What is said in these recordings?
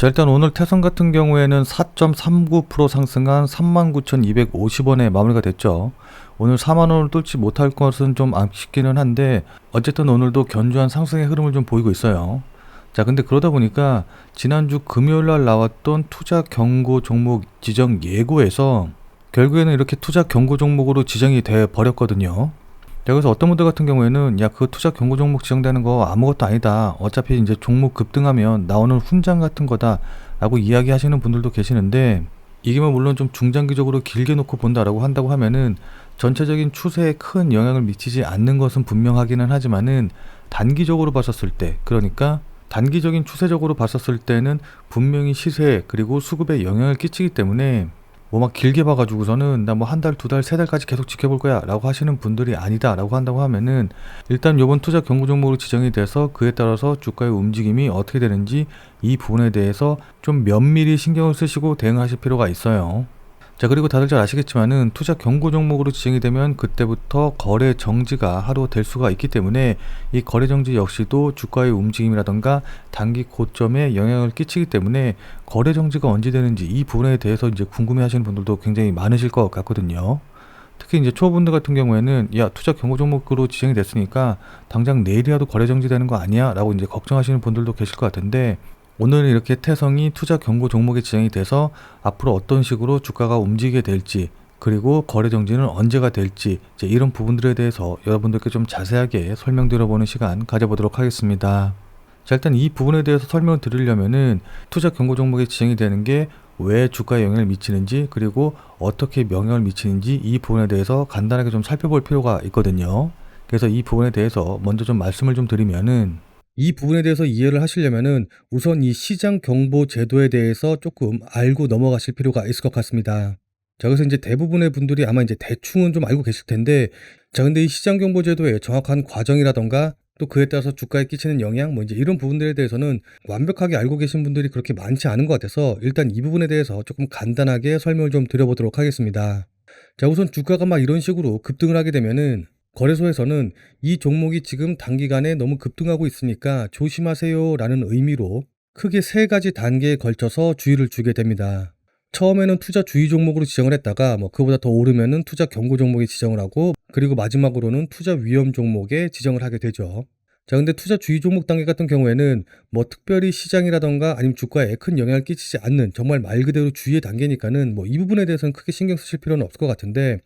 자, 일단 오늘 태선 같은 경우에는 4.39% 상승한 39,250원에 마무리가 됐죠. 오늘 4만 원을 뚫지 못할 것은 좀 아쉽기는 한데 어쨌든 오늘도 견조한 상승의 흐름을 좀 보이고 있어요. 자, 근데 그러다 보니까 지난주 금요일 날 나왔던 투자 경고 종목 지정 예고에서 결국에는 이렇게 투자 경고 종목으로 지정이 돼 버렸거든요. 자, 그래서 어떤 분들 같은 경우에는 야, 그 투자 경고 종목 지정되는 거 아무것도 아니다. 어차피 이제 종목 급등하면 나오는 훈장 같은 거다라고 이야기하시는 분들도 계시는데 이게 뭐 물론 좀 중장기적으로 길게 놓고 본다라고 한다고 하면은 전체적인 추세에 큰 영향을 미치지 않는 것은 분명하기는 하지만은 단기적으로 봤었을 때 그러니까 단기적인 추세적으로 봤었을 때는 분명히 시세 그리고 수급에 영향을 끼치기 때문에 뭐 막 길게 봐가지고서는 나 뭐 한 달, 두 달, 세 달까지 계속 지켜볼 거야 라고 하시는 분들이 아니다 라고 한다고 하면은 일단 요번 투자 경고 종목으로 지정이 돼서 그에 따라서 주가의 움직임이 어떻게 되는지 이 부분에 대해서 좀 면밀히 신경을 쓰시고 대응하실 필요가 있어요. 자 그리고 다들 잘 아시겠지만은 투자 경고 종목으로 지정이 되면 그때부터 거래 정지가 하루 될 수가 있기 때문에 이 거래 정지 역시도 주가의 움직임이라던가 단기 고점에 영향을 끼치기 때문에 거래 정지가 언제 되는지 이 부분에 대해서 이제 궁금해 하시는 분들도 굉장히 많으실 것 같거든요. 특히 이제 초보분들 같은 경우에는 야 투자 경고 종목으로 지정이 됐으니까 당장 내일이라도 거래 정지되는 거 아니야?라고 이제 걱정하시는 분들도 계실 것 같은데 오늘 이렇게 태성이 투자 경고 종목에 지정이 돼서 앞으로 어떤 식으로 주가가 움직이게 될지 그리고 거래 정지는 언제가 될지 이런 부분들에 대해서 여러분들께 좀 자세하게 설명드려보는 시간 가져보도록 하겠습니다. 자 일단 이 부분에 대해서 설명을 드리려면은 투자 경고 종목에 지정이 되는 게 왜 주가에 영향을 미치는지 그리고 어떻게 영향을 미치는지 이 부분에 대해서 간단하게 좀 살펴볼 필요가 있거든요. 그래서 이 부분에 대해서 먼저 좀 말씀을 좀 드리면은 이 부분에 대해서 이해를 하시려면은 우선 이 시장 경보 제도에 대해서 조금 알고 넘어가실 필요가 있을 것 같습니다. 자, 그래서 이제 대부분의 분들이 아마 이제 대충은 좀 알고 계실 텐데, 자, 근데 이 시장 경보 제도의 정확한 과정이라던가 또 그에 따라서 주가에 끼치는 영향, 뭐 이제 이런 부분들에 대해서는 완벽하게 알고 계신 분들이 그렇게 많지 않은 것 같아서 일단 이 부분에 대해서 조금 간단하게 설명을 좀 드려보도록 하겠습니다. 자, 우선 주가가 막 이런 식으로 급등을 하게 되면은 거래소에서는 이 종목이 지금 단기간에 너무 급등하고 있으니까 조심하세요 라는 의미로 크게 세 가지 단계에 걸쳐서 주의를 주게 됩니다. 처음에는 투자 주의 종목으로 지정을 했다가 뭐 그보다 더 오르면은 투자 경고 종목에 지정을 하고 그리고 마지막으로는 투자 위험 종목에 지정을 하게 되죠. 자, 근데 투자 주의 종목 단계 같은 경우에는 뭐 특별히 시장이라던가 아니면 주가에 큰 영향을 끼치지 않는 정말 말 그대로 주의의 단계니까는 뭐 이 부분에 대해서는 크게 신경 쓰실 필요는 없을 것 같은데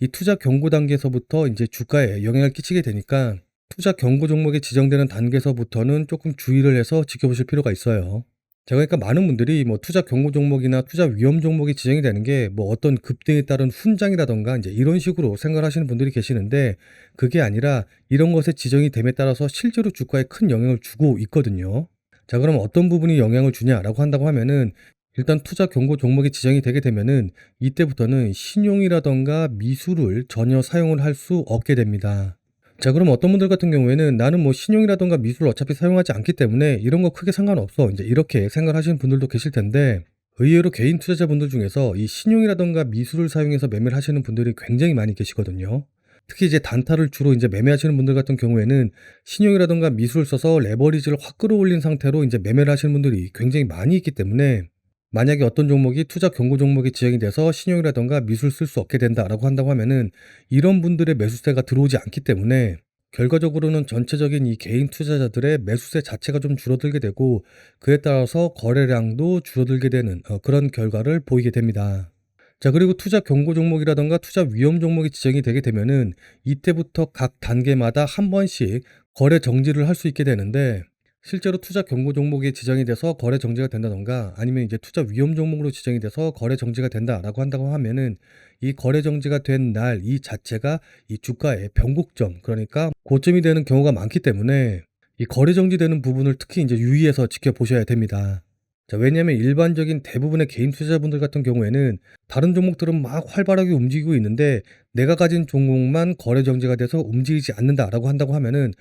이 투자 경고 단계에서부터 이제 주가에 영향을 끼치게 되니까 투자 경고 종목에 지정되는 단계에서부터는 조금 주의를 해서 지켜보실 필요가 있어요. 자, 그러니까 많은 분들이 뭐 투자 경고 종목이나 투자 위험 종목이 지정이 되는 게 뭐 어떤 급등에 따른 훈장이라던가 이제 이런 식으로 생각하시는 분들이 계시는데 그게 아니라 이런 것에 지정이 됨에 따라서 실제로 주가에 큰 영향을 주고 있거든요. 자, 그럼 어떤 부분이 영향을 주냐라고 한다고 하면은 일단 투자 경고 종목이 지정이 되게 되면은 이때부터는 신용이라던가 미술을 전혀 사용을 할 수 없게 됩니다. 자, 그럼 어떤 분들 같은 경우에는 나는 뭐 신용이라던가 미술을 어차피 사용하지 않기 때문에 이런 거 크게 상관없어. 이제 이렇게 생각하시는 분들도 계실 텐데 의외로 개인 투자자분들 중에서 이 신용이라던가 미술을 사용해서 매매를 하시는 분들이 굉장히 많이 계시거든요. 특히 이제 단타를 주로 이제 매매하시는 분들 같은 경우에는 신용이라던가 미술을 써서 레버리지를 확 끌어올린 상태로 이제 매매를 하시는 분들이 굉장히 많이 있기 때문에 만약에 어떤 종목이 투자 경고 종목이 지정이 돼서 신용이라던가 미술 쓸 수 없게 된다라고 한다고 하면은 이런 분들의 매수세가 들어오지 않기 때문에 결과적으로는 전체적인 이 개인 투자자들의 매수세 자체가 좀 줄어들게 되고 그에 따라서 거래량도 줄어들게 되는 어, 그런 결과를 보이게 됩니다. 자, 그리고 투자 경고 종목이라던가 투자 위험 종목이 지정이 되게 되면은 이때부터 각 단계마다 한 번씩 거래 정지를 할 수 있게 되는데 실제로 투자 경고 종목이 지정이 돼서 거래 정지가 된다던가 아니면 이제 투자 위험 종목으로 지정이 돼서 거래 정지가 된다라고 한다고 하면은 이 거래 정지가 된 날 이 자체가 이 주가의 변곡점 그러니까 고점이 되는 경우가 많기 때문에 이 거래 정지되는 부분을 특히 이제 유의해서 지켜보셔야 됩니다. 자, 왜냐하면 일반적인 대부분의 개인 투자자분들 같은 경우에는 다른 종목들은 막 활발하게 움직이고 있는데 내가 가진 종목만 거래 정지가 돼서 움직이지 않는다라고 한다고 하면은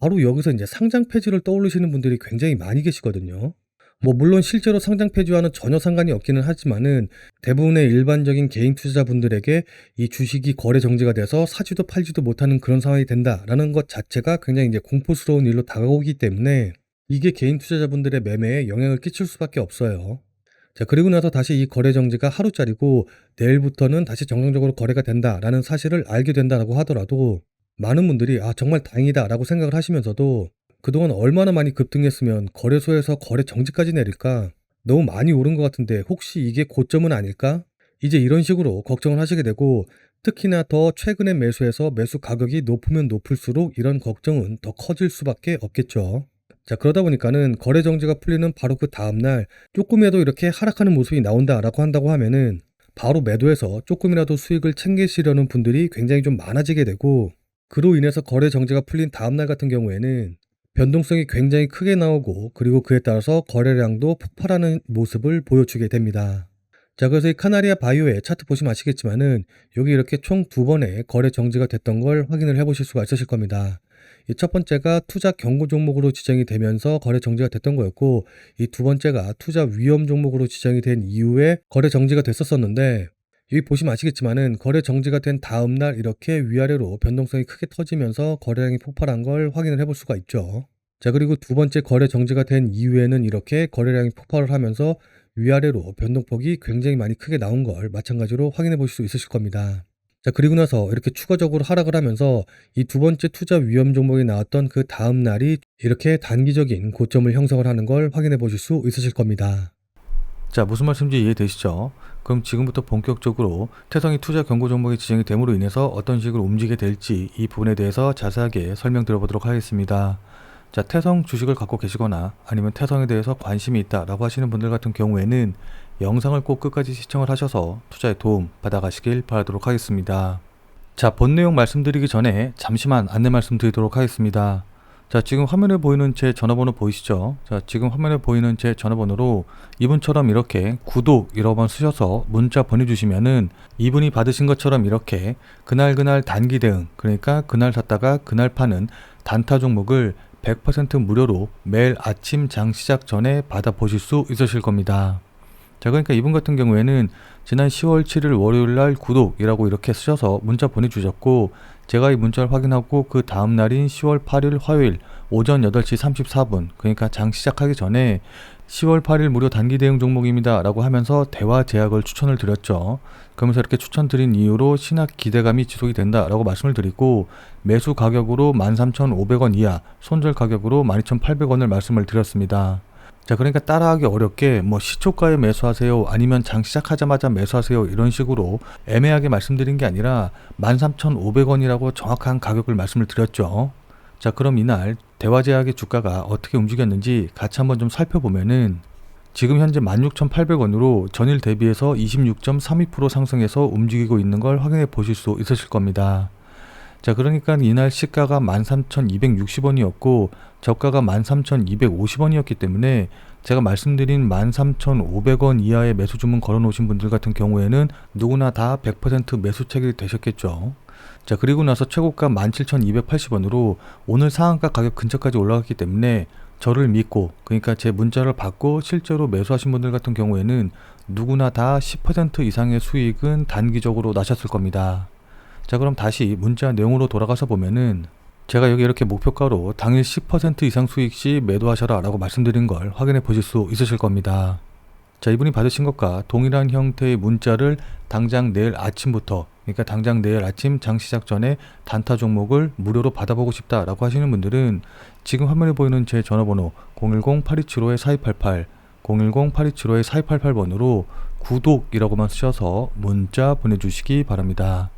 바로 여기서 이제 상장 폐지를 떠올리시는 분들이 굉장히 많이 계시거든요. 뭐 물론 실제로 상장 폐지와는 전혀 상관이 없기는 하지만은 대부분의 일반적인 개인 투자자분들에게 이 주식이 거래 정지가 돼서 사지도 팔지도 못하는 그런 상황이 된다라는 것 자체가 굉장히 이제 공포스러운 일로 다가오기 때문에 이게 개인 투자자분들의 매매에 영향을 끼칠 수밖에 없어요. 자, 그리고 나서 다시 이 거래 정지가 하루짜리고 내일부터는 다시 정상적으로 거래가 된다라는 사실을 알게 된다라고 하더라도 많은 분들이 아, 정말 다행이다 라고 생각을 하시면서도 그동안 얼마나 많이 급등했으면 거래소에서 거래 정지까지 내릴까? 너무 많이 오른 것 같은데 혹시 이게 고점은 아닐까? 이제 이런 식으로 걱정을 하시게 되고 특히나 더 최근에 매수해서 매수 가격이 높으면 높을수록 이런 걱정은 더 커질 수밖에 없겠죠. 자, 그러다 보니까는 거래 정지가 풀리는 바로 그 다음날 조금이라도 이렇게 하락하는 모습이 나온다라고 한다고 하면은 바로 매도해서 조금이라도 수익을 챙기시려는 분들이 굉장히 좀 많아지게 되고 그로 인해서 거래 정지가 풀린 다음날 같은 경우에는 변동성이 굉장히 크게 나오고 그리고 그에 따라서 거래량도 폭발하는 모습을 보여주게 됩니다. 자, 그래서 이 카나리아 바이오의 차트 보시면 아시겠지만은 여기 이렇게 총 두 번의 거래 정지가 됐던 걸 확인을 해 보실 수가 있으실 겁니다. 이 첫 번째가 투자 경고 종목으로 지정이 되면서 거래 정지가 됐던 거였고 이 두 번째가 투자 위험 종목으로 지정이 된 이후에 거래 정지가 됐었었는데 여기 보시면 아시겠지만은 거래 정지가 된 다음 날 이렇게 위아래로 변동성이 크게 터지면서 거래량이 폭발한 걸 확인을 해볼 수가 있죠. 자, 그리고 두 번째 거래 정지가 된 이후에는 이렇게 거래량이 폭발을 하면서 위아래로 변동폭이 굉장히 많이 크게 나온 걸 마찬가지로 확인해 보실 수 있으실 겁니다. 자, 그리고 나서 이렇게 추가적으로 하락을 하면서 이 두 번째 투자 위험 종목이 나왔던 그 다음 날이 이렇게 단기적인 고점을 형성을 하는 걸 확인해 보실 수 있으실 겁니다. 자, 무슨 말씀인지 이해되시죠? 그럼 지금부터 본격적으로 태성이 투자 경고 종목이 지정이 됨으로 인해서 어떤 식으로 움직이게 될지 이 부분에 대해서 자세하게 설명 드려보도록 하겠습니다. 자, 태성 주식을 갖고 계시거나 아니면 태성에 대해서 관심이 있다라고 하시는 분들 같은 경우에는 영상을 꼭 끝까지 시청을 하셔서 투자에 도움 받아가시길 바라도록 하겠습니다. 자, 본 내용 말씀드리기 전에 잠시만 안내 말씀드리도록 하겠습니다. 자, 지금 화면에 보이는 제 전화번호 보이시죠? 자, 지금 화면에 보이는 제 전화번호로 이분처럼 이렇게 구독 여러 번 쓰셔서 문자 보내주시면은 이분이 받으신 것처럼 이렇게 그날 그날 단기 대응, 그러니까 그날 샀다가 그날 파는 단타 종목을 100% 무료로 매일 아침 장 시작 전에 받아보실 수 있으실 겁니다. 자, 그러니까 이분 같은 경우에는 지난 10월 7일 월요일 날 구독이라고 이렇게 쓰셔서 문자 보내주셨고, 제가 이 문자를 확인하고 그 다음 날인 10월 8일 화요일 오전 8시 34분, 그러니까 장 시작하기 전에 10월 8일 무료 단기 대응 종목입니다. 라고 하면서 대화 제약을 추천을 드렸죠. 그러면서 이렇게 추천드린 이유로 신학 기대감이 지속이 된다 라고 말씀을 드리고 매수 가격으로 13,500원 이하, 손절 가격으로 12,800원을 말씀을 드렸습니다. 자, 그러니까 따라하기 어렵게 뭐 시초가에 매수하세요 아니면 장 시작하자마자 매수하세요 이런 식으로 애매하게 말씀드린 게 아니라 13,500원이라고 정확한 가격을 말씀을 드렸죠. 자, 그럼 이날 대화제약의 주가가 어떻게 움직였는지 같이 한번 좀 살펴보면은 지금 현재 16,800원으로 전일 대비해서 26.32% 상승해서 움직이고 있는 걸 확인해 보실 수 있으실 겁니다. 자, 그러니까 이날 시가가 13,260원이었고 저가가 13,250원이었기 때문에 제가 말씀드린 13,500원 이하의 매수 주문 걸어 놓으신 분들 같은 경우에는 누구나 다 100% 매수 체결이 되셨겠죠. 자, 그리고 나서 최고가 17,280원으로 오늘 상한가 가격 근처까지 올라갔기 때문에 저를 믿고 그러니까 제 문자를 받고 실제로 매수하신 분들 같은 경우에는 누구나 다 10% 이상의 수익은 단기적으로 나셨을 겁니다. 자 그럼 다시 문자 내용으로 돌아가서 보면은 제가 여기 이렇게 목표가로 당일 10% 이상 수익 시 매도하셔라 라고 말씀드린 걸 확인해 보실 수 있으실 겁니다. 자 이분이 받으신 것과 동일한 형태의 문자를 당장 내일 아침부터 그러니까 당장 내일 아침 장 시작 전에 단타 종목을 무료로 받아보고 싶다라고 하시는 분들은 지금 화면에 보이는 제 전화번호 010-8275-4288 010-8275-4288번으로 구독이라고만 쓰셔서 문자 보내주시기 바랍니다.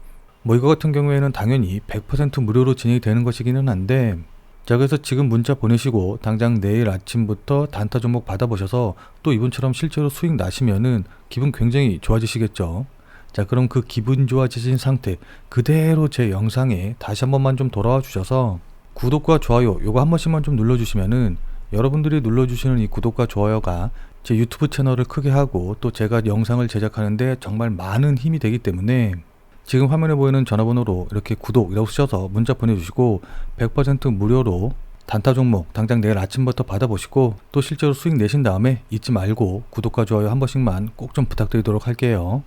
뭐 이거 같은 경우에는 당연히 100% 무료로 진행이 되는 것이기는 한데 자 그래서 지금 문자 보내시고 당장 내일 아침부터 단타 종목 받아보셔서 또 이분처럼 실제로 수익 나시면은 기분 굉장히 좋아지시겠죠. 자 그럼 그 기분 좋아지신 상태 그대로 제 영상에 다시 한 번만 좀 돌아와 주셔서 구독과 좋아요 요거 한 번씩만 좀 눌러주시면은 여러분들이 눌러주시는 이 구독과 좋아요가 제 유튜브 채널을 크게 하고 또 제가 영상을 제작하는데 정말 많은 힘이 되기 때문에 지금 화면에 보이는 전화번호로 이렇게 구독이라고 쓰셔서 문자 보내주시고 100% 무료로 단타 종목 당장 내일 아침부터 받아보시고 또 실제로 수익 내신 다음에 잊지 말고 구독과 좋아요 한 번씩만 꼭 좀 부탁드리도록 할게요.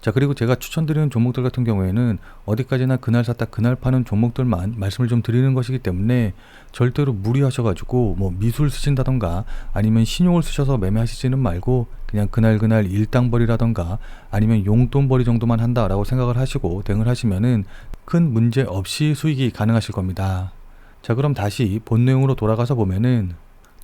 자, 그리고 제가 추천드리는 종목들 같은 경우에는 어디까지나 그날 샀다 그날 파는 종목들만 말씀을 좀 드리는 것이기 때문에 절대로 무리하셔가지고 뭐 미술 쓰신다던가 아니면 신용을 쓰셔서 매매하시지는 말고 그냥 그날 그날 일당벌이라던가 아니면 용돈벌이 정도만 한다라고 생각을 하시고 대응을 하시면은 큰 문제 없이 수익이 가능하실 겁니다. 자, 그럼 다시 본 내용으로 돌아가서 보면은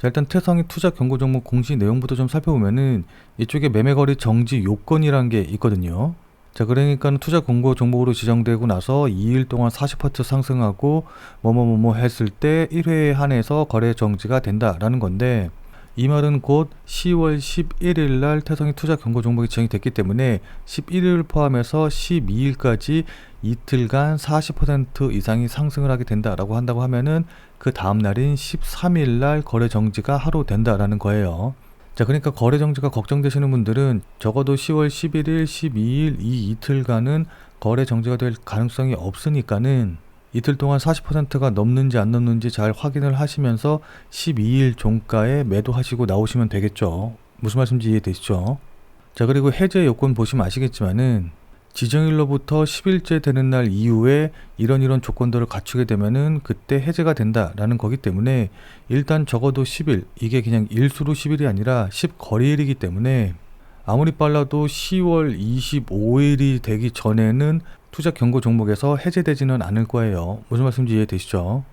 자, 일단 태성이 투자 경고 종목 공시 내용부터 좀 살펴보면은 이쪽에 매매거래 정지 요건이라는 게 있거든요. 자, 그러니까 투자 공고 종목으로 지정되고 나서 2일 동안 40% 상승하고 뭐뭐뭐뭐 했을 때 1회에 한해서 거래 정지가 된다라는 건데 이 말은 곧 10월 11일 날 태성이 투자 경고 종목이 지정이 됐기 때문에 11일 포함해서 12일까지 이틀간 40% 이상이 상승을 하게 된다라고 한다고 하면은 그 다음 날인 13일 날 거래 정지가 하루 된다라는 거예요. 자, 그러니까 거래 정지가 걱정되시는 분들은 적어도 10월 11일, 12일 이 이틀간은 거래 정지가 될 가능성이 없으니까는 이틀 동안 40%가 넘는지 안 넘는지 잘 확인을 하시면서 12일 종가에 매도하시고 나오시면 되겠죠. 무슨 말씀인지 이해되시죠? 자, 그리고 해제 요건 보시면 아시겠지만은 지정일로부터 10일째 되는 날 이후에 이런 이런 조건들을 갖추게 되면은 그때 해제가 된다라는 거기 때문에 일단 적어도 10일 이게 그냥 일수로 10일이 아니라 10거리일이기 때문에 아무리 빨라도 10월 25일이 되기 전에는 투자 경고 종목에서 해제되지는 않을 거예요. 무슨 말씀인지 이해되시죠?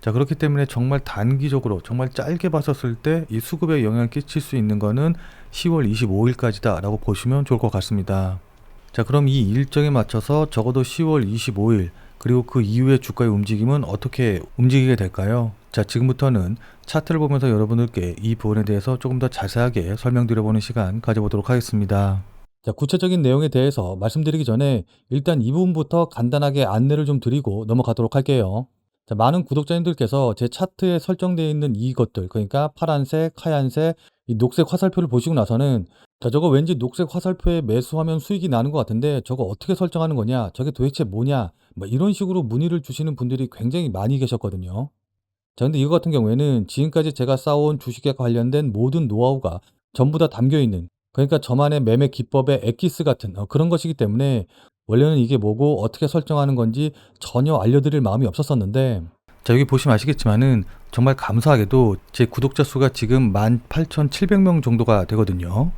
자, 그렇기 때문에 정말 단기적으로 정말 짧게 봤었을 때 이 수급에 영향을 끼칠 수 있는 거는 10월 25일까지다라고 보시면 좋을 것 같습니다. 자, 그럼 이 일정에 맞춰서 적어도 10월 25일 그리고 그 이후의 주가의 움직임은 어떻게 움직이게 될까요? 자, 지금부터는 차트를 보면서 여러분들께 이 부분에 대해서 조금 더 자세하게 설명드려보는 시간 가져보도록 하겠습니다. 자, 구체적인 내용에 대해서 말씀드리기 전에 일단 이 부분부터 간단하게 안내를 좀 드리고 넘어가도록 할게요. 자, 많은 구독자님들께서 제 차트에 설정되어 있는 이것들, 그러니까 파란색, 하얀색, 이 녹색 화살표를 보시고 나서는 자, 저거 왠지 녹색 화살표에 매수하면 수익이 나는 것 같은데 저거 어떻게 설정하는 거냐? 저게 도대체 뭐냐? 뭐 이런 식으로 문의를 주시는 분들이 굉장히 많이 계셨거든요. 자, 근데 이거 같은 경우에는 지금까지 제가 쌓아온 주식에 관련된 모든 노하우가 전부 다 담겨 있는 그러니까 저만의 매매 기법의 엑기스 같은 어, 그런 것이기 때문에 원래는 이게 뭐고 어떻게 설정하는 건지 전혀 알려드릴 마음이 없었었는데 자 여기 보시면 아시겠지만은 정말 감사하게도 제 구독자 수가 지금 18,700명 정도가 되거든요.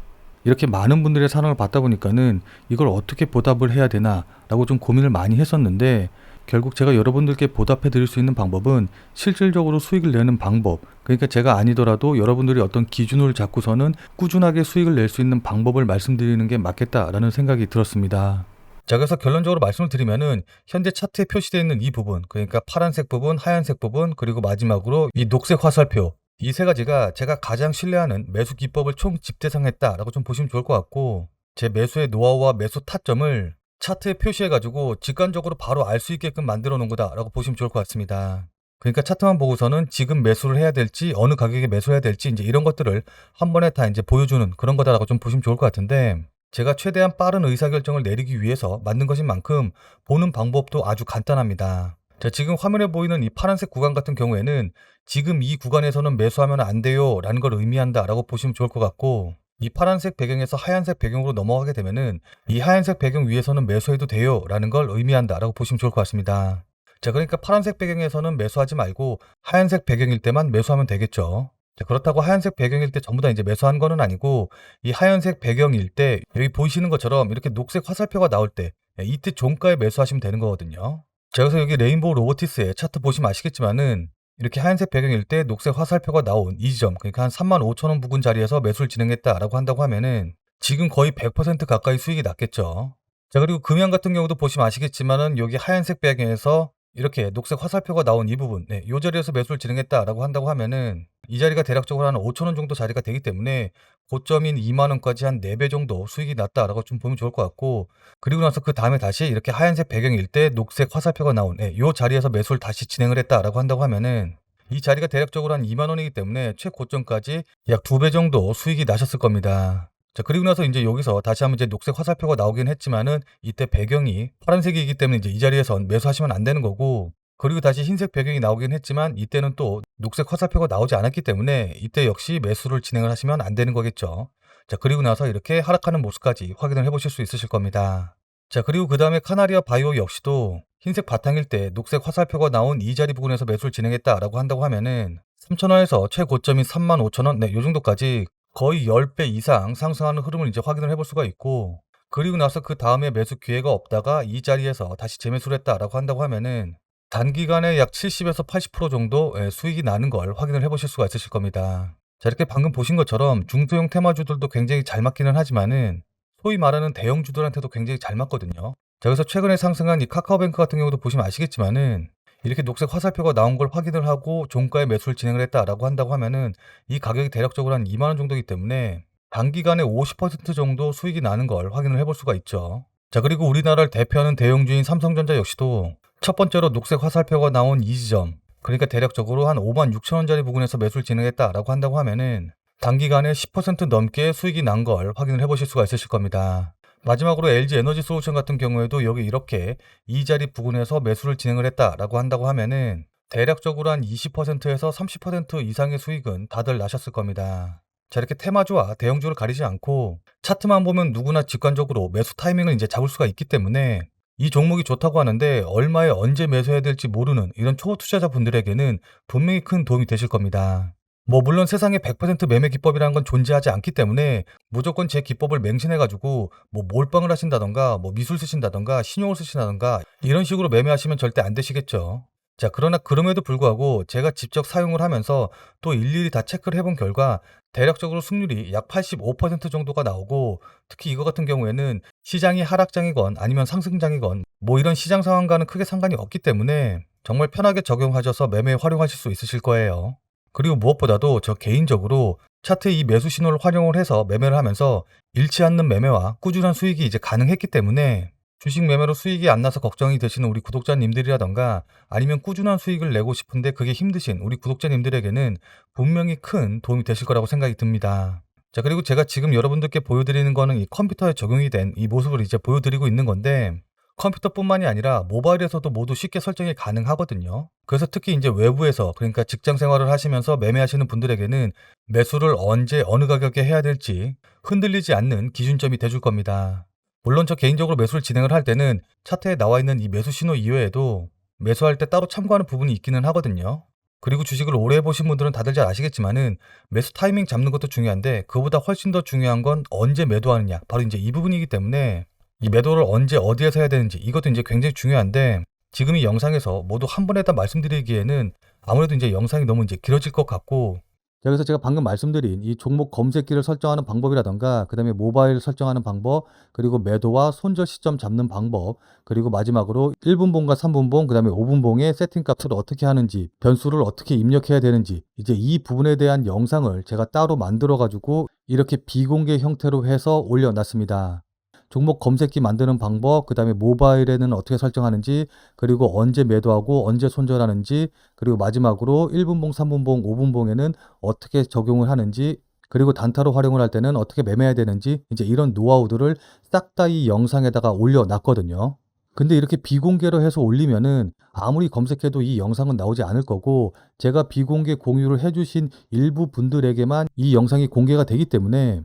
이렇게 많은 분들의 사랑을 받다 보니까는 이걸 어떻게 보답을 해야 되나라고 좀 고민을 많이 했었는데 결국 제가 여러분들께 보답해 드릴 수 있는 방법은 실질적으로 수익을 내는 방법. 그러니까 제가 아니더라도 여러분들이 어떤 기준을 잡고서는 꾸준하게 수익을 낼 수 있는 방법을 말씀드리는 게 맞겠다라는 생각이 들었습니다. 자, 그래서 결론적으로 말씀을 드리면은 현재 차트에 표시되어 있는 이 부분, 그러니까 파란색 부분, 하얀색 부분, 그리고 마지막으로 이 녹색 화살표. 이 세 가지가 제가 가장 신뢰하는 매수 기법을 총 집대성했다라고 좀 보시면 좋을 것 같고 제 매수의 노하우와 매수 타점을 차트에 표시해가지고 직관적으로 바로 알 수 있게끔 만들어 놓은 거다라고 보시면 좋을 것 같습니다. 그러니까 차트만 보고서는 지금 매수를 해야 될지 어느 가격에 매수해야 될지 이제 이런 것들을 한 번에 다 이제 보여주는 그런 거다라고 좀 보시면 좋을 것 같은데 제가 최대한 빠른 의사결정을 내리기 위해서 만든 것인 만큼 보는 방법도 아주 간단합니다. 자, 지금 화면에 보이는 이 파란색 구간 같은 경우에는 지금 이 구간에서는 매수하면 안 돼요 라는 걸 의미한다라고 보시면 좋을 것 같고 이 파란색 배경에서 하얀색 배경으로 넘어가게 되면은 이 하얀색 배경 위에서는 매수해도 돼요 라는 걸 의미한다라고 보시면 좋을 것 같습니다. 자, 그러니까 파란색 배경에서는 매수하지 말고 하얀색 배경일 때만 매수하면 되겠죠. 자, 그렇다고 하얀색 배경일 때 전부 다 이제 매수한 거는 아니고 이 하얀색 배경일 때 여기 보이시는 것처럼 이렇게 녹색 화살표가 나올 때 예, 이때 종가에 매수하시면 되는 거거든요. 자, 그래서 여기 레인보우 로보티스의 차트 보시면 아시겠지만은 이렇게 하얀색 배경일 때 녹색 화살표가 나온 이 지점, 그러니까 한 3만 5천 원 부근 자리에서 매수를 진행했다라고 한다고 하면은 지금 거의 100% 가까이 수익이 났겠죠. 자, 그리고 금양 같은 경우도 보시면 아시겠지만은 여기 하얀색 배경에서 이렇게 녹색 화살표가 나온 이 부분, 네, 이 자리에서 매수를 진행했다라고 한다고 하면은 이 자리가 대략적으로 한 5천 원 정도 자리가 되기 때문에 고점인 2만 원까지 한 4배 정도 수익이 났다라고 좀 보면 좋을 것 같고 그리고 나서 그 다음에 다시 이렇게 하얀색 배경일 때 녹색 화살표가 나온 네, 이 자리에서 매수를 다시 진행을 했다라고 한다고 하면은 이 자리가 대략적으로 한 2만 원이기 때문에 최고점까지 약 2배 정도 수익이 나셨을 겁니다. 자, 그리고 나서 이제 여기서 다시 한번 이제 녹색 화살표가 나오긴 했지만은 이때 배경이 파란색이기 때문에 이제 이 자리에선 매수하시면 안 되는 거고 그리고 다시 흰색 배경이 나오긴 했지만 이때는 또 녹색 화살표가 나오지 않았기 때문에 이때 역시 매수를 진행을 하시면 안 되는 거겠죠. 자, 그리고 나서 이렇게 하락하는 모습까지 확인을 해 보실 수 있으실 겁니다. 자, 그리고 그 다음에 카나리아 바이오 역시도 흰색 바탕일 때 녹색 화살표가 나온 이 자리 부근에서 매수를 진행했다라고 한다고 하면은 3,000원에서 최고점인 35,000원, 네, 요 정도까지 거의 10배 이상 상승하는 흐름을 이제 확인을 해볼 수가 있고 그리고 나서 그 다음에 매수 기회가 없다가 이 자리에서 다시 재매수를 했다라고 한다고 하면은 단기간에 약 70에서 80% 정도 예, 수익이 나는 걸 확인을 해보실 수가 있으실 겁니다. 자, 이렇게 방금 보신 것처럼 중소형 테마주들도 굉장히 잘 맞기는 하지만은 소위 말하는 대형주들한테도 굉장히 잘 맞거든요. 자, 그래서 최근에 상승한 이 카카오뱅크 같은 경우도 보시면 아시겠지만은 이렇게 녹색 화살표가 나온 걸 확인을 하고 종가에 매수를 진행을 했다라고 한다고 하면은 이 가격이 대략적으로 한 2만 원 정도이기 때문에 단기간에 50% 정도 수익이 나는 걸 확인을 해볼 수가 있죠. 자, 그리고 우리나라를 대표하는 대형주인 삼성전자 역시도 첫 번째로 녹색 화살표가 나온 이 지점, 그러니까 대략적으로 한 5만 6천 원짜리 부근에서 매수를 진행했다라고 한다고 하면은 단기간에 10% 넘게 수익이 난 걸 확인을 해보실 수가 있으실 겁니다. 마지막으로 LG 에너지 솔루션 같은 경우에도 여기 이렇게 이 자리 부근에서 매수를 진행을 했다라고 한다고 하면은 대략적으로 한 20%에서 30% 이상의 수익은 다들 나셨을 겁니다. 자, 이렇게 테마주와 대형주를 가리지 않고 차트만 보면 누구나 직관적으로 매수 타이밍을 이제 잡을 수가 있기 때문에 이 종목이 좋다고 하는데 얼마에 언제 매수해야 될지 모르는 이런 초보 투자자분들에게는 분명히 큰 도움이 되실 겁니다. 뭐 물론 세상에 100% 매매 기법이라는 건 존재하지 않기 때문에 무조건 제 기법을 맹신해가지고 뭐 몰빵을 하신다던가 뭐 미술 쓰신다던가 신용을 쓰신다던가 이런 식으로 매매하시면 절대 안 되시겠죠. 자, 그러나 그럼에도 불구하고 제가 직접 사용을 하면서 또 일일이 다 체크를 해본 결과 대략적으로 승률이 약 85% 정도가 나오고 특히 이거 같은 경우에는 시장이 하락장이건 아니면 상승장이건 뭐 이런 시장 상황과는 크게 상관이 없기 때문에 정말 편하게 적용하셔서 매매에 활용하실 수 있으실 거예요. 그리고 무엇보다도 저 개인적으로 차트의 이 매수 신호를 활용을 해서 매매를 하면서 잃지 않는 매매와 꾸준한 수익이 이제 가능했기 때문에 주식 매매로 수익이 안 나서 걱정이 되시는 우리 구독자님들이라던가 아니면 꾸준한 수익을 내고 싶은데 그게 힘드신 우리 구독자님들에게는 분명히 큰 도움이 되실 거라고 생각이 듭니다. 자, 그리고 제가 지금 여러분들께 보여드리는 거는 이 컴퓨터에 적용이 된 이 모습을 이제 보여드리고 있는 건데 컴퓨터뿐만이 아니라 모바일에서도 모두 쉽게 설정이 가능하거든요. 그래서 특히 이제 외부에서 그러니까 직장 생활을 하시면서 매매하시는 분들에게는 매수를 언제 어느 가격에 해야 될지 흔들리지 않는 기준점이 돼줄 겁니다. 물론 저 개인적으로 매수를 진행을 할 때는 차트에 나와 있는 이 매수 신호 이외에도 매수할 때 따로 참고하는 부분이 있기는 하거든요. 그리고 주식을 오래 해보신 분들은 다들 잘 아시겠지만은 매수 타이밍 잡는 것도 중요한데 그보다 훨씬 더 중요한 건 언제 매도하느냐 바로 이제 이 부분이기 때문에 이 매도를 언제 어디에서 해야 되는지 이것도 이제 굉장히 중요한데 지금 이 영상에서 모두 한 번에 다 말씀드리기에는 아무래도 이제 영상이 너무 이제 길어질 것 같고 자, 그래서 제가 방금 말씀드린 이 종목 검색기를 설정하는 방법이라던가 그다음에 모바일 설정하는 방법 그리고 매도와 손절 시점 잡는 방법 그리고 마지막으로 1분봉과 3분봉 그다음에 5분봉의 세팅 값을 어떻게 하는지 변수를 어떻게 입력해야 되는지 이제 이 부분에 대한 영상을 제가 따로 만들어 가지고 이렇게 비공개 형태로 해서 올려놨습니다. 종목 검색기 만드는 방법, 그 다음에 모바일에는 어떻게 설정하는지, 그리고 언제 매도하고 언제 손절하는지, 그리고 마지막으로 1분봉, 3분봉, 5분봉에는 어떻게 적용을 하는지, 그리고 단타로 활용을 할 때는 어떻게 매매해야 되는지, 이제 이런 노하우들을 싹 다 이 영상에다가 올려놨거든요. 근데 이렇게 비공개로 해서 올리면은 아무리 검색해도 이 영상은 나오지 않을 거고 제가 비공개 공유를 해주신 일부 분들에게만 이 영상이 공개가 되기 때문에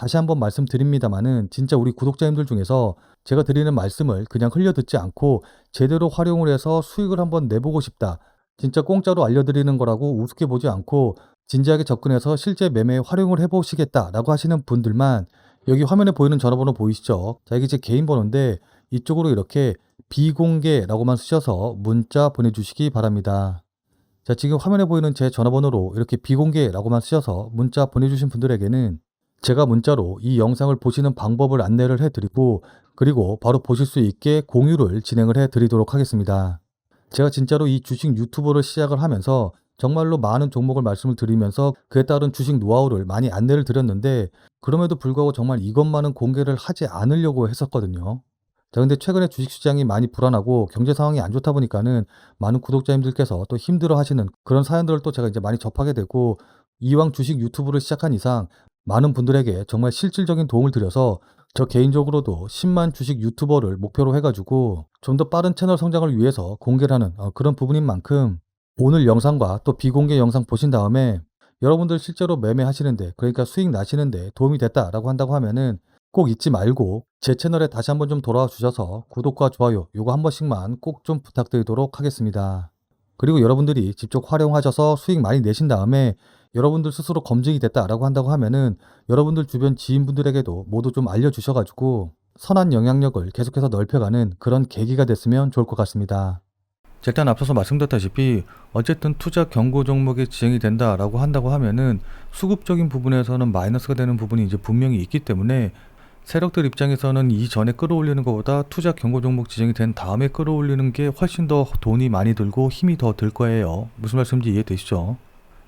다시 한번 말씀드립니다만은 진짜 우리 구독자님들 중에서 제가 드리는 말씀을 그냥 흘려 듣지 않고 제대로 활용을 해서 수익을 한번 내보고 싶다. 진짜 공짜로 알려드리는 거라고 우습게 보지 않고 진지하게 접근해서 실제 매매에 활용을 해보시겠다라고 하시는 분들만 여기 화면에 보이는 전화번호 보이시죠? 자, 이게 제 개인 번호인데 이쪽으로 이렇게 비공개라고만 쓰셔서 문자 보내주시기 바랍니다. 자, 지금 화면에 보이는 제 전화번호로 이렇게 비공개라고만 쓰셔서 문자 보내주신 분들에게는 제가 문자로 이 영상을 보시는 방법을 안내를 해드리고 그리고 바로 보실 수 있게 공유를 진행을 해드리도록 하겠습니다. 제가 진짜로 이 주식 유튜버를 시작을 하면서 정말로 많은 종목을 말씀을 드리면서 그에 따른 주식 노하우를 많이 안내를 드렸는데 그럼에도 불구하고 정말 이것만은 공개를 하지 않으려고 했었거든요. 자, 근데 최근에 주식시장이 많이 불안하고 경제 상황이 안 좋다 보니까는 많은 구독자님들께서 또 힘들어 하시는 그런 사연들을 또 제가 이제 많이 접하게 되고 이왕 주식 유튜브를 시작한 이상 많은 분들에게 정말 실질적인 도움을 드려서 저 개인적으로도 10만 주식 유튜버를 목표로 해가지고 좀 더 빠른 채널 성장을 위해서 공개를 하는 어, 그런 부분인 만큼 오늘 영상과 또 비공개 영상 보신 다음에 여러분들 실제로 매매하시는데 그러니까 수익 나시는데 도움이 됐다라고 한다고 하면은 꼭 잊지 말고 제 채널에 다시 한번 좀 돌아와 주셔서 구독과 좋아요 요거 한 번씩만 꼭 좀 부탁드리도록 하겠습니다. 그리고 여러분들이 직접 활용하셔서 수익 많이 내신 다음에 여러분들 스스로 검증이 됐다라고 한다고 하면은 여러분들 주변 지인분들에게도 모두 좀 알려주셔가지고 선한 영향력을 계속해서 넓혀가는 그런 계기가 됐으면 좋을 것 같습니다. 자, 일단 앞서서 말씀드렸다시피 어쨌든 투자 경고 종목이 지정이 된다라고 한다고 하면은 수급적인 부분에서는 마이너스가 되는 부분이 이제 분명히 있기 때문에 세력들 입장에서는 이전에 끌어올리는 것보다 투자 경고 종목 지정이 된 다음에 끌어올리는 게 훨씬 더 돈이 많이 들고 힘이 더 들 거예요. 무슨 말씀인지 이해되시죠?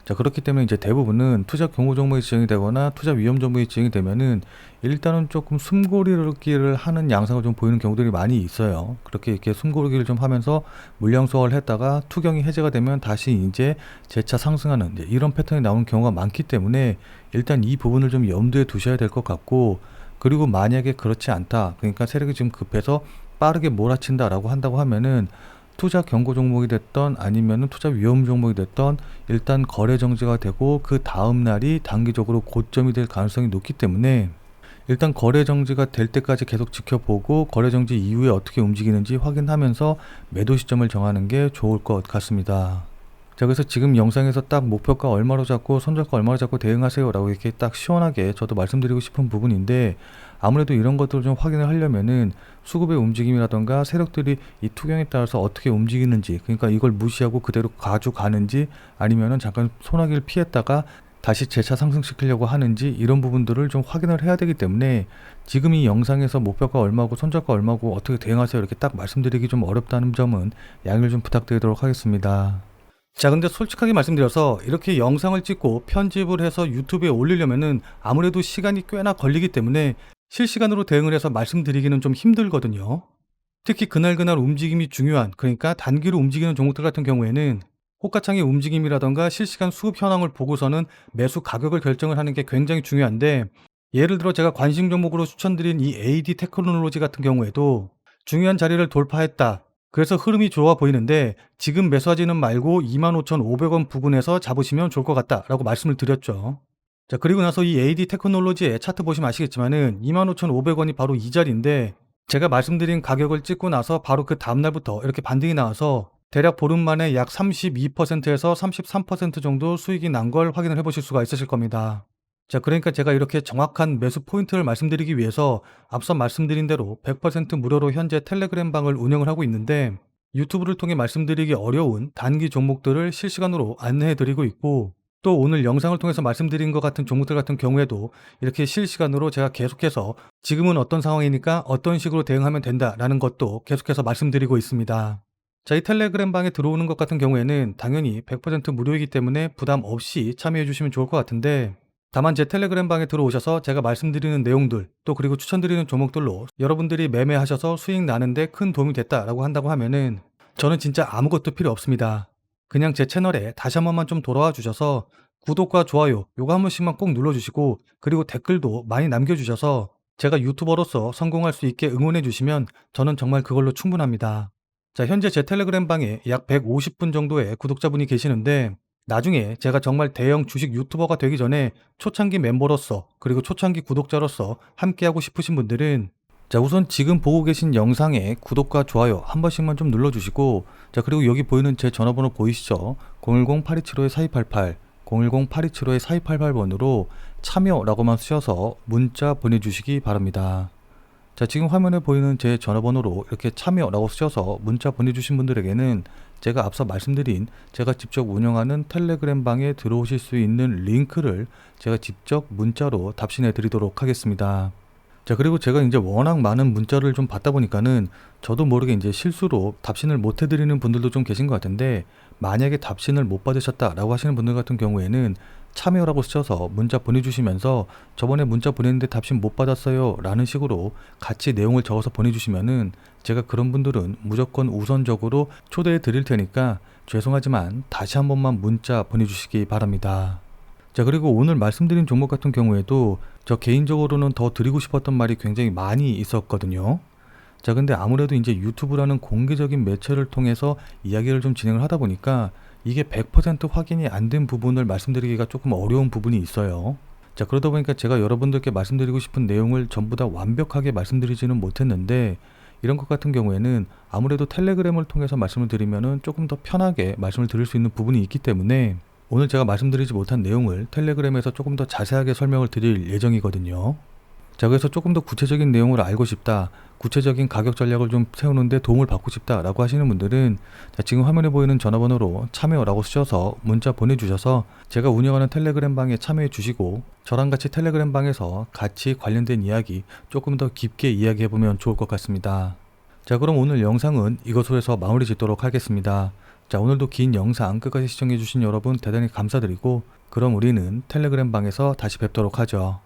자 그렇기 때문에 이제 대부분은 투자 경고 종목이 지정이 되거나 투자 위험 종목이 지정이 되면은 일단은 조금 숨고르기를 하는 양상을 좀 보이는 경우들이 많이 있어요. 그렇게 이렇게 숨고르기를 좀 하면서 물량 소화를 했다가 투경이 해제가 되면 다시 이제 재차 상승하는 이제 이런 패턴이 나오는 경우가 많기 때문에 일단 이 부분을 좀 염두에 두셔야 될 것 같고 그리고 만약에 그렇지 않다. 그러니까 세력이 지금 급해서 빠르게 몰아친다라고 한다고 하면은 투자 경고 종목이 됐던 아니면은 투자 위험 종목이 됐던 일단 거래 정지가 되고 그 다음 날이 단기적으로 고점이 될 가능성이 높기 때문에 일단 거래 정지가 될 때까지 계속 지켜보고 거래 정지 이후에 어떻게 움직이는지 확인하면서 매도 시점을 정하는 게 좋을 것 같습니다. 자 그래서 지금 영상에서 딱 목표가 얼마로 잡고 손절가 얼마로 잡고 대응하세요 라고 이렇게 딱 시원하게 저도 말씀드리고 싶은 부분인데 아무래도 이런 것들을 좀 확인을 하려면은 수급의 움직임이라던가 세력들이 이 투경에 따라서 어떻게 움직이는지 그러니까 이걸 무시하고 그대로 가져가는지 아니면은 잠깐 소나기를 피했다가 다시 재차 상승시키려고 하는지 이런 부분들을 좀 확인을 해야 되기 때문에 지금 이 영상에서 목표가 얼마고 손절가 얼마고 어떻게 대응하세요 이렇게 딱 말씀드리기 좀 어렵다는 점은 양해를 좀 부탁드리도록 하겠습니다. 자 근데 솔직하게 말씀드려서 이렇게 영상을 찍고 편집을 해서 유튜브에 올리려면은 아무래도 시간이 꽤나 걸리기 때문에 실시간으로 대응을 해서 말씀드리기는 좀 힘들거든요. 특히 그날그날 움직임이 중요한 그러니까 단기로 움직이는 종목들 같은 경우에는 호가창의 움직임이라던가 실시간 수급 현황을 보고서는 매수 가격을 결정을 하는 게 굉장히 중요한데 예를 들어 제가 관심 종목으로 추천드린 이 AD 테크놀로지 같은 경우에도 중요한 자리를 돌파했다. 그래서 흐름이 좋아 보이는데 지금 매수하지는 말고 25,500원 부근에서 잡으시면 좋을 것 같다 라고 말씀을 드렸죠. 자, 그리고 나서 이 AD 테크놀로지의 차트 보시면 아시겠지만은 25,500원이 바로 이 자리인데 제가 말씀드린 가격을 찍고 나서 바로 그 다음날부터 이렇게 반등이 나와서 대략 보름 만에 약 32%에서 33% 정도 수익이 난 걸 확인을 해 보실 수가 있으실 겁니다. 자, 그러니까 제가 이렇게 정확한 매수 포인트를 말씀드리기 위해서 앞서 말씀드린 대로 100% 무료로 현재 텔레그램 방을 운영을 하고 있는데 유튜브를 통해 말씀드리기 어려운 단기 종목들을 실시간으로 안내해 드리고 있고 또 오늘 영상을 통해서 말씀드린 것 같은 종목들 같은 경우에도 이렇게 실시간으로 제가 계속해서 지금은 어떤 상황이니까 어떤 식으로 대응하면 된다라는 것도 계속해서 말씀드리고 있습니다. 자, 이 텔레그램 방에 들어오는 것 같은 경우에는 당연히 100% 무료이기 때문에 부담 없이 참여해 주시면 좋을 것 같은데 다만 제 텔레그램 방에 들어오셔서 제가 말씀드리는 내용들 또 그리고 추천드리는 종목들로 여러분들이 매매하셔서 수익 나는데 큰 도움이 됐다라고 한다고 하면은 저는 진짜 아무것도 필요 없습니다. 그냥 제 채널에 다시 한 번만 좀 돌아와 주셔서 구독과 좋아요 요거 한 번씩만 꼭 눌러주시고 그리고 댓글도 많이 남겨주셔서 제가 유튜버로서 성공할 수 있게 응원해 주시면 저는 정말 그걸로 충분합니다. 자, 현재 제 텔레그램 방에 약 150분 정도의 구독자분이 계시는데 나중에 제가 정말 대형 주식 유튜버가 되기 전에 초창기 멤버로서 그리고 초창기 구독자로서 함께하고 싶으신 분들은 자 우선 지금 보고 계신 영상에 구독과 좋아요 한 번씩만 좀 눌러주시고 자 그리고 여기 보이는 제 전화번호 보이시죠? 010-8275-4288 010-8275-4288번으로 참여라고만 쓰셔서 문자 보내주시기 바랍니다. 자 지금 화면에 보이는 제 전화번호로 이렇게 참여라고 쓰셔서 문자 보내주신 분들에게는 제가 앞서 말씀드린 제가 직접 운영하는 텔레그램 방에 들어오실 수 있는 링크를 제가 직접 문자로 답신해 드리도록 하겠습니다. 자 그리고 제가 이제 워낙 많은 문자를 좀 받다 보니까는 저도 모르게 이제 실수로 답신을 못 해드리는 분들도 좀 계신 것 같은데 만약에 답신을 못 받으셨다라고 하시는 분들 같은 경우에는 참여라고 쓰셔서 문자 보내주시면서 저번에 문자 보냈는데 답신 못 받았어요 라는 식으로 같이 내용을 적어서 보내주시면은 제가 그런 분들은 무조건 우선적으로 초대해 드릴 테니까 죄송하지만 다시 한 번만 문자 보내주시기 바랍니다. 자 그리고 오늘 말씀드린 종목 같은 경우에도 저 개인적으로는 더 드리고 싶었던 말이 굉장히 많이 있었거든요. 자 근데 아무래도 이제 유튜브라는 공개적인 매체를 통해서 이야기를 좀 진행을 하다 보니까 이게 100% 확인이 안 된 부분을 말씀드리기가 조금 어려운 부분이 있어요. 자, 그러다 보니까 제가 여러분들께 말씀드리고 싶은 내용을 전부 다 완벽하게 말씀드리지는 못했는데 이런 것 같은 경우에는 아무래도 텔레그램을 통해서 말씀을 드리면은 조금 더 편하게 말씀을 드릴 수 있는 부분이 있기 때문에 오늘 제가 말씀드리지 못한 내용을 텔레그램에서 조금 더 자세하게 설명을 드릴 예정이거든요. 자, 그래서 조금 더 구체적인 내용을 알고 싶다. 구체적인 가격 전략을 좀 세우는데 도움을 받고 싶다라고 하시는 분들은 자, 지금 화면에 보이는 전화번호로 참여라고 쓰셔서 문자 보내주셔서 제가 운영하는 텔레그램 방에 참여해 주시고 저랑 같이 텔레그램 방에서 같이 관련된 이야기 조금 더 깊게 이야기해 보면 좋을 것 같습니다. 자, 그럼 오늘 영상은 이것으로 해서 마무리 짓도록 하겠습니다. 자, 오늘도 긴 영상 끝까지 시청해 주신 여러분 대단히 감사드리고 그럼 우리는 텔레그램 방에서 다시 뵙도록 하죠.